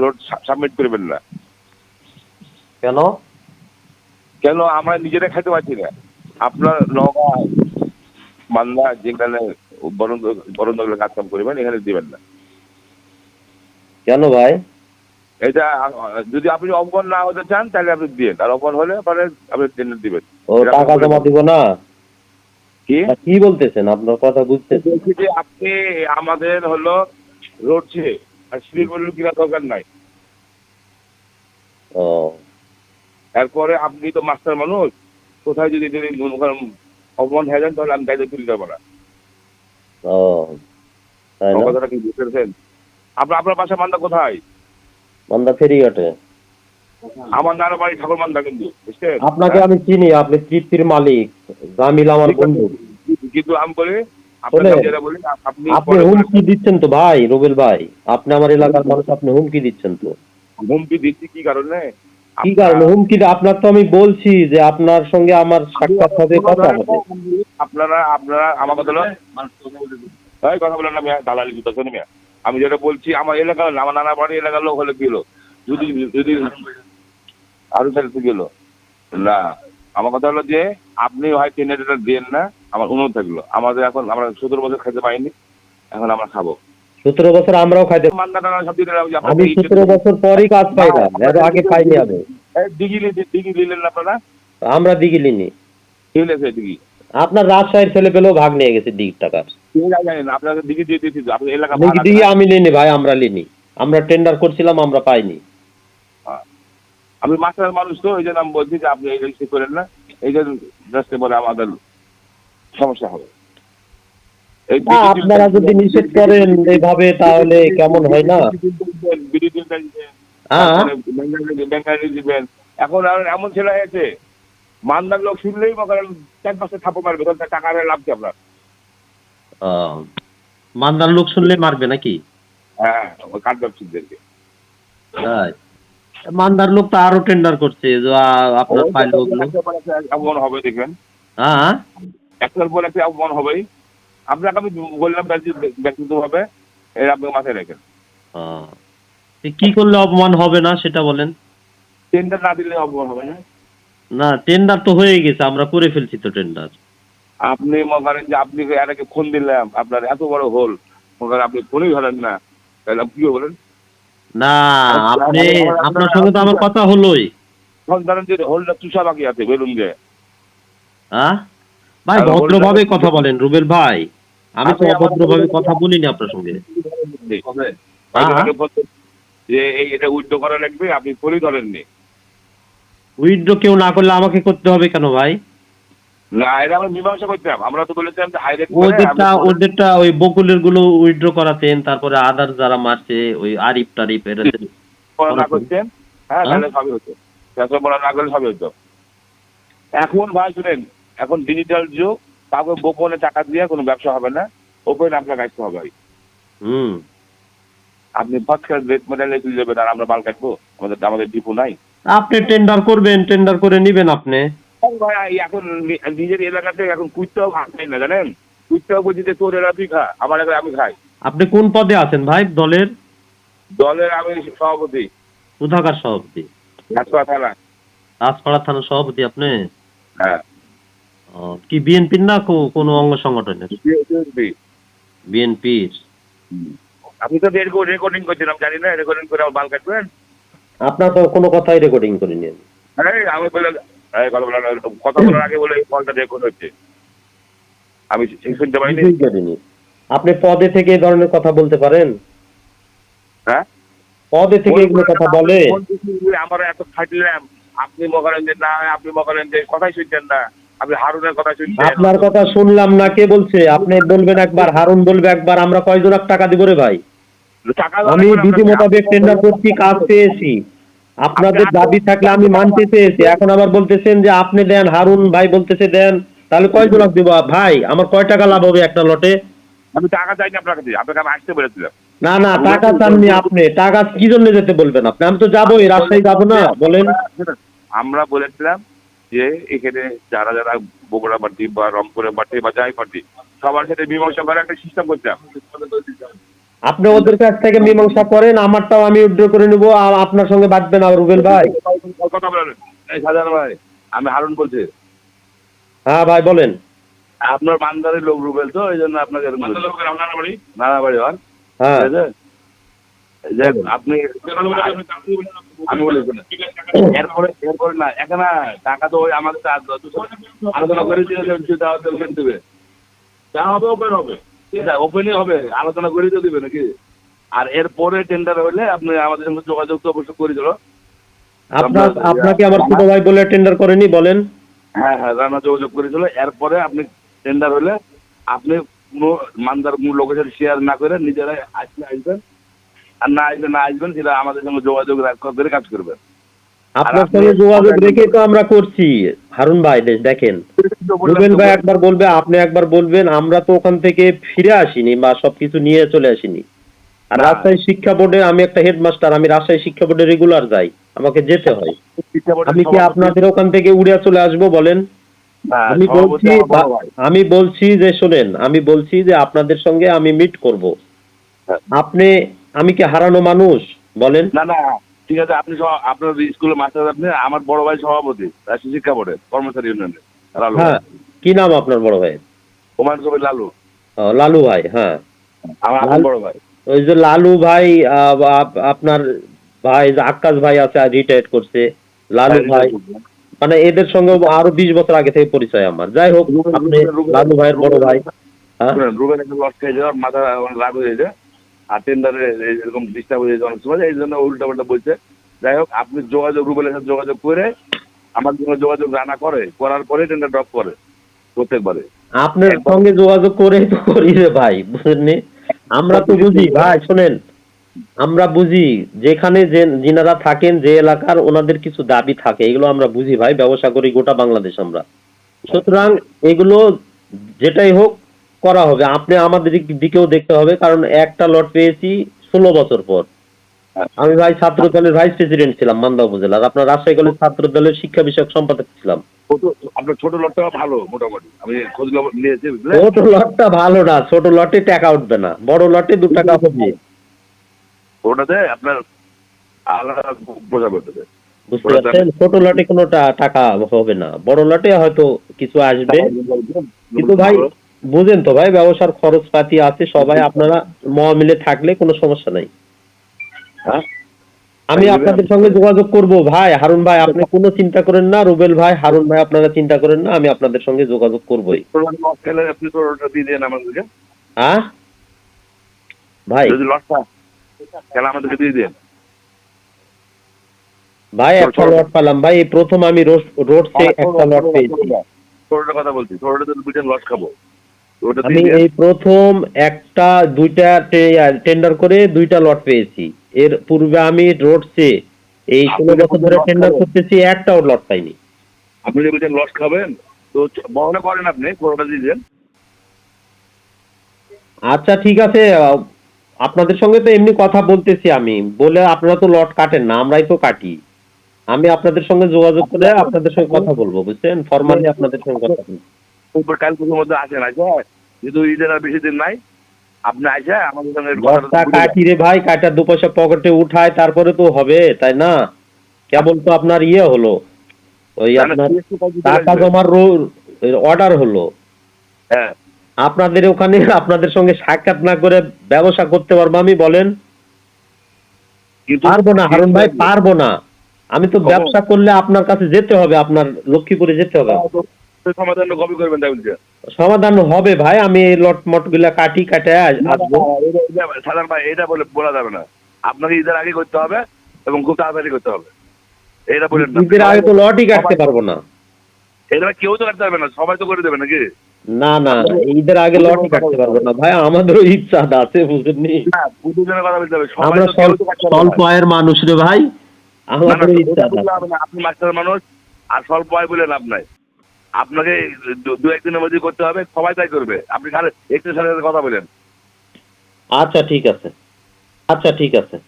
Road submit করবেন না। কেন? কেন? আমরা নিজেরা খেতে পারছি না। আপনার নগা মান্দা যেখানে বরন্দগুলো কাজ কাম করবেন এখানে দিবেন না। কেন ভাই? এটা যদি আপনি না হতে চান তাহলে আপনি আর অঙ্কন হলে পরে আপনি টেন্ডার দিবেন। ও টাকা জমা দিব না? কি? কি বলতেছেন? আপনার কথা বলছি যে আপনি আমাদের হলো রোড আর বলুন কিনা দরকার নাই। ও। তারপরে আপনি তো মাস্টার মানুষ কোথায় যদি যদি মনে অপমান হয়ে যান তাহলে আমি দায়িত্ব তুলে দেবো না। ও আমার না? কথাটা কি বুঝতে পেরেছেন? আপনার আপনার বাসা মান্দা কোথায়? মান্দা ফেরিঘাটে। আমার নানা বাড়ি ঠাকুর মান্দা কিন্তু বুঝছেন? আপনাকে আমি চিনি আপনি তৃপ্তির মালিক জামিল আমার বন্ধু। কিন্তু আমি বলি আপনি হুমকি দিচ্ছেন তো ভাই রুবেল ভাই। আপনি আমার এলাকার মানুষ আপনি হুমকি দিচ্ছেন তো। হুমকি দিচ্ছি কি কারণে? কি কারণে? হুমকি আপনার তো আমি বলছি যে আপনার সঙ্গে আমার সাক্ষাৎ হবে কথা হবে। আপনারা আপনারা আমার কথা হলো এই কথা বলেন না দালালি জুতা মিয়া। আমি যেটা বলছি আমার এলাকার আমার নানা বাড়ি এলাকার লোক হলে কি হলো? যদি যদি আরও তাহলে না আমার কথা হলো যে আপনি হয় টেন্ডারটা দেন না আমার অনুরোধ থাকল। আমাদের এখন আমরা সতেরো বছর খেতে পাইনি এখন আমরা খাব। সতেরো বছর আমরাও খাইতে আমি সতেরো বছর পরই কাজ পাইলাম এর আগে আমি। ডিগি ডিগি নিলেন না আপনারা? আমরা কি হয়েছে আপনার রাজশাহীর ছেলে পেলেও ভাগ নিয়ে গেছে দিক টাকার। দিঘি দিয়ে দিয়েছি এলাকা দিঘি দিঘি। আমি লিনি ভাই আমরা লিনি। আমরা টেন্ডার করছিলাম আমরা পাইনি। আমি মাস্টার মানুষ তো এই জন্য আমি বলছি যে আপনি এই করেন না এই জন্য আমাদের সমস্যা হবে। আপনারা যদি নিষেধ করেন এইভাবে তাহলে কেমন হয় না? এখন আর এমন ছেলে হয়েছে মান্দার লোক শুনলেই চার পাঁচটা থাপো মারবে তখন টাকা লাভ কি আপনার? মান্দার লোক শুনলে মারবে নাকি? হ্যাঁ কাঠ ব্যবসায়ীদেরকে মান্দার লোক তো আরও টেন্ডার করছে যে আপনার ফাইল হবে দেখবেন। হ্যাঁ একটার পর একটা অপমান হবেই। আপনাকে আমি বললাম ব্যক্তিগতভাবে এর আপনি মাথায় রাখেন কি করলে অপমান হবে না সেটা বলেন। টেন্ডার না দিলে অপমান হবে না। না টেন্ডার তো হয়ে গেছে আমরা করে ফেলছি তো টেন্ডার আপনি মনে করেন যে আপনি এটাকে ফোন দিলাম আপনার এত বড় হোল মনে করেন আপনি ফোনই ধরেন না। তাহলে কি বলেন? না আপনি আপনার সঙ্গে তো আমার কথা হলোই। তখন ধরেন যে হোলটা চুষা বাকি আছে বেলুন দিয়ে। হ্যাঁ ভাই ভদ্রভাবে কথা বলেন রুবেল ভাই। আমি তো অভদ্রভাবে কথা বলিনি আপনার সঙ্গে। হ্যাঁ, আপনাকে বলতে- যে এই এটা উইথড্র করা লাগবে আপনি ফোনই ধরেননি। উইথড্র কেউ না করলে আমাকে করতে হবে কেন ভাই? না এটা আমরা মীমাংসা করতাম আমরা তো বলেছিলাম যে ওদেরটা ওদেরটা ওই বকুলেরগুলো উইথড্র করাতেন তারপরে আদার যারা মারছে ওই আরিফ টারিফ এরা না করতেন। হ্যাঁ তাহলে সবই হতো। ফ্যাশন বলা না করলে সবই হতো। এখন ভাই শুনেন এখন ডিজিটাল যুগ কাউকে গোপনে টাকা দিয়ে কোনো ব্যবসা হবে না ওপেন আপনার কাটতে হবে। হুম। আপনি ফটকার রেট মেডালে তুলে দেবেন আর আমরা মাল কাটবো আমাদের আমাদের ডিপো নাই। আপনি টেন্ডার করবেন টেন্ডার করে নিবেন আপনি। ভাই এখন নিজের এলাকাতে এখন কুইতেও ভাগ খাই না জানেন? কুইতেও বলছি যে তোর এলাকা তুই খা আমার এলাকায় আমি খাই। আপনি কোন পদে আছেন ভাই দলের? দলের আমি সভাপতি। কোথাকার সভাপতি? ঘাটপা থানা রাজপাড়া থানার সভাপতি আপনি? হ্যাঁ। কি বিএনপির না কোনো অঙ্গ সংগঠনের বিএনপির আপনি তো রেকর্ডিং করছেন আমি জানি না রেকর্ডিং করে আমার মাল কাটবেন আপনার তো কোনো কথাই রেকর্ডিং করিনি আমি। আমি বলে কথা বলার কথা বলার আগে বলে কলটা রেকর্ড হচ্ছে আমি শুনতে পাইনি আপনি পদে থেকে এই ধরনের কথা বলতে পারেন হ্যাঁ পদে থেকে এগুলো কথা বলে আমার এত খাটলাম আপনি মনে করেন যে না আপনি মনে করেন যে কথাই শুনছেন না আপনি হারুনের কথা শুনছেন আপনার কথা শুনলাম না কে বলছে? আপনি বলবেন একবার হারুন বলবে একবার আমরা টাকা দিব রে ভাই? আমি বিধি মোতাবেক টেন্ডার করছি কাজ পেয়েছি। আপনাদের দাবি থাকলে আমি মানতে চেয়েছি। এখন আবার বলতেছেন যে আপনি দেন হারুন ভাই বলতেছে দেন তাহলে কয়জন দিব? ভাই আমার কয় টাকা লাভ হবে একটা লটে? আমি টাকা চাইনি আপনার কাছে আপনাকে আমি আসতে বলেছিলাম। না না টাকা চাননি আপনি। টাকা কি জন্য যেতে বলবেন আপনি? আমি তো যাবোই রাজশাহী যাব না বলেন। আমরা বলেছিলাম যে এখানে যারা যারা বগুড়া পার্টি বা রংপুরের পার্টি বা যাই পার্টি সবার সাথে মীমাংসা করে একটা সিস্টেম করতাম। আপনি ওদের কাছ থেকে মীমাংসা করেন আমারটাও আমি উইথড্র করে নেব আর আপনার সঙ্গে বাঁচবে না রুবেল ভাই। কথা বলেন। এই সাজান ভাই আমি হারুন বলছি। হ্যাঁ ভাই বলেন। আপনার বান্দারের লোক রুবেল তো এই জন্য আপনাকে এরকম বলছি। নানা বাড়ি হ্যাঁ? যে আপনি আমি বলি এরপরে এরপরে না এখানে টাকা তো ওই আমাদের আলোচনা করে দেবে। যা হবে ওপেন হবে। ওপেনই হবে আলোচনা করে দিয়ে দিবে নাকি? আর এরপরে টেন্ডার হলে আপনি আমাদের সঙ্গে যোগাযোগ তো অবশ্যই করে দিল। আপনাকে আমার ছোট ভাই বলে টেন্ডার করেনি বলেন। হ্যাঁ হ্যাঁ রান্না যোগাযোগ করেছিল। এরপরে আপনি টেন্ডার হলে আপনি কোনো মানদার কোনো সাথে শেয়ার না করে নিজেরাই আসলে আসবেন। আর না আসলে না আসবেন সেটা আমাদের সঙ্গে যোগাযোগ করে কাজ করবেন। আপনার আপনি- সঙ্গে যোগাযোগ রেখে তো আমরা করছি। হারুন ভাই দেখেন। রুবেল ভাই একবার বলবে আপনি একবার বলবেন আমরা তো ওখান থেকে ফিরে আসিনি বা সবকিছু নিয়ে চলে আসিনি। আর রাজশাহী শিক্ষা বোর্ডে আমি একটা হেডমাস্টার আমি রাজশাহী শিক্ষা বোর্ডে রেগুলার যাই আমাকে যেতে হয়। আমি কি আপনাদের ওখান থেকে উড়ে চলে আসব বলেন? আমি বলছি আমি বলছি যে শোনেন আমি বলছি যে আপনাদের সঙ্গে আমি মিট করব। হ্যাঁ। আপনি আমি কি হারানো মানুষ? বলেন। না না ঠিক আছে আপনি আপনার স্কুলের মাস্টার আপনি আমার বড় ভাই সভাপতি রাষ্ট্রীয় শিক্ষা বোর্ডের কর্মচারী ইউনিয়নের লালু হ্যাঁ কি নাম আপনার বড় ভাই হুমায়ুন কবির লালু লালু ভাই হ্যাঁ। আমার বড় ভাই। ওই যে লালু ভাই আপ- আপনার ভাই যে আকাশ ভাই আছে রিটায়ার্ড করছে। লালু ভাই। মানে এদের সঙ্গে আরও বিশ বছর আগে থেকে পরিচয় আমার। যাই হোক আপনি লালু ভাইয়ের বড় ভাই হ্যাঁ। শুনেন, একটা লস খেয়েছে ওর মাথা রাগ হয়ে যায় আর টেন্ডারে এরকম ডিস্টার্ব হয়ে অনেক সময় এই জন্য উল্টা পাল্টা বলছে যাই হোক আপনি যোগাযোগ রুবেলের সাথে যোগাযোগ করে আমার সঙ্গে যোগাযোগ রানা করে করার পরে টেন্ডার ড্রপ করে প্রত্যেকবারে। আপনার সঙ্গে যোগাযোগ করে তো করি রে ভাই বুঝলেন আমরা তো বুঝি ভাই শোনেন আমরা বুঝি যেখানে যে যিনারা থাকেন যে এলাকার ওনাদের কিছু দাবি থাকে এগুলো আমরা বুঝি ভাই ব্যবসা করি গোটা বাংলাদেশ আমরা। সুতরাং এগুলো যেটাই হোক করা হবে। আপনি আমাদের দিকেও দেখতে হবে কারণ একটা লট পেয়েছি ষোলো বছর পর। আমি ভাই ছাত্র দলের ভাইস প্রেসিডেন্ট ছিলাম মান্দা উপজেলার। আপনার রাজশাহী কলেজ ছাত্র দলের শিক্ষা বিষয়ক সম্পাদক ছিলাম। আপনার ছোট লটটা ভালো মোটামুটি। আমি খোঁজ নিয়েছি ছোট লটটা ভালো না ছোট লটে টাকা উঠবে না। বড় লটে দু টাকা হবে। ওটাতে আপনার আলাদা বোঝা করতে বুঝতে পারছেন? ছোট লটে কোনো টাকা হবে না। বড় লটে হয়তো কিছু আসবে। কিন্তু ভাই বুঝেন তো ভাই ব্যবসার খরচপাতি আছে সবাই আপনারা মহামিলে থাকলে কোনো সমস্যা নাই হ্যাঁ? আমি আপনাদের সঙ্গে যোগাযোগ করব ভাই হারুন ভাই আপনি কোনো চিন্তা করেন না রুবেল ভাই হারুন ভাই আপনারা চিন্তা করেন না আমি আপনাদের সঙ্গে যোগাযোগ করবই লট খেলে আপনি তো ওটা দিয়ে দেন আমাদেরকে হ্যাঁ ভাই যদি লটটা খেলে আমাদেরকে দিয়ে দেন ভাই একটা লট পেলাম ভাই প্রথম আমি রোডসে একটা লট পেয়েছি কথা বলছি ছোটটা তো দুইটা লস খাব আমি এই প্রথম একটা দুইটা টেন্ডার করে দুইটা লট পেয়েছি। এর পূর্বে আমি রোডসে এই ষোলো বছর ধরে টেন্ডার করতেছি একটাও লট পাইনি। আপনি যে বলছেন লস খাবেন তো বহনে করেন আপনি পুরোটা দিয়ে দেন। আচ্ছা ঠিক আছে আপনাদের সঙ্গে তো এমনি কথা বলতেছি আমি। বলে আপনারা তো লট কাটেন না আমরাই তো কাটি। আমি আপনাদের সঙ্গে যোগাযোগ করে আপনাদের সঙ্গে কথা বলব বুঝছেন? ফরমালি আপনাদের সঙ্গে কথা বলব। উপর কাল পুজোর মধ্যে আসেন আসে যেহেতু ঈদের আর বেশি দিন নাই আপনি আসে আমাদের সঙ্গে কাটি রে ভাই কাটা দু পয়সা পকেটে উঠায় তারপরে তো হবে তাই না? কেবল তো আপনার ইয়ে হলো ওই আপনার টাকা জমার অর্ডার হলো। হ্যাঁ। আপনাদের ওখানে আপনাদের সঙ্গে সাক্ষাৎ না করে ব্যবসা করতে পারব আমি বলেন। পারব না হারুন ভাই পারব না। আমি তো ব্যবসা করলে আপনার কাছে যেতে হবে আপনার লক্ষ্মীপুরে যেতে হবে। তো সমাধান কবে করবেন তাই বলছে? সমাধান হবে ভাই আমি এই গুলা কাটি কাটে আসব। সাধারণ ভাই এটা বলে বলা যাবে না। আপনাকে ঈদের আগে করতে হবে এবং খুব তাড়াতাড়ি করতে হবে। এটা বলেন না। ঈদের আগে তো লটই কাটতে পারব না। এটা কেউ তো কাটতে পারবে না সবাই তো করে দেবে নাকি? না না ঈদের আগে লটই কাটতে পারব না। ভাই আমাদেরও ইচ্ছা আছে বুঝেননি? আমরা স্বল্প। আয়ের মানুষ রে ভাই। আমাদেরও ইচ্ছা আছে। আপনি মাস্টার মানুষ আর স্বল্প আয় বলে লাভ নাই। আপনাকে দু- একদিনের মধ্যে করতে হবে, সবাই তাই করবে। আপনি খালি একটু সাথে কথা বলেন। আচ্ছা ঠিক আছে। আচ্ছা ঠিক আছে।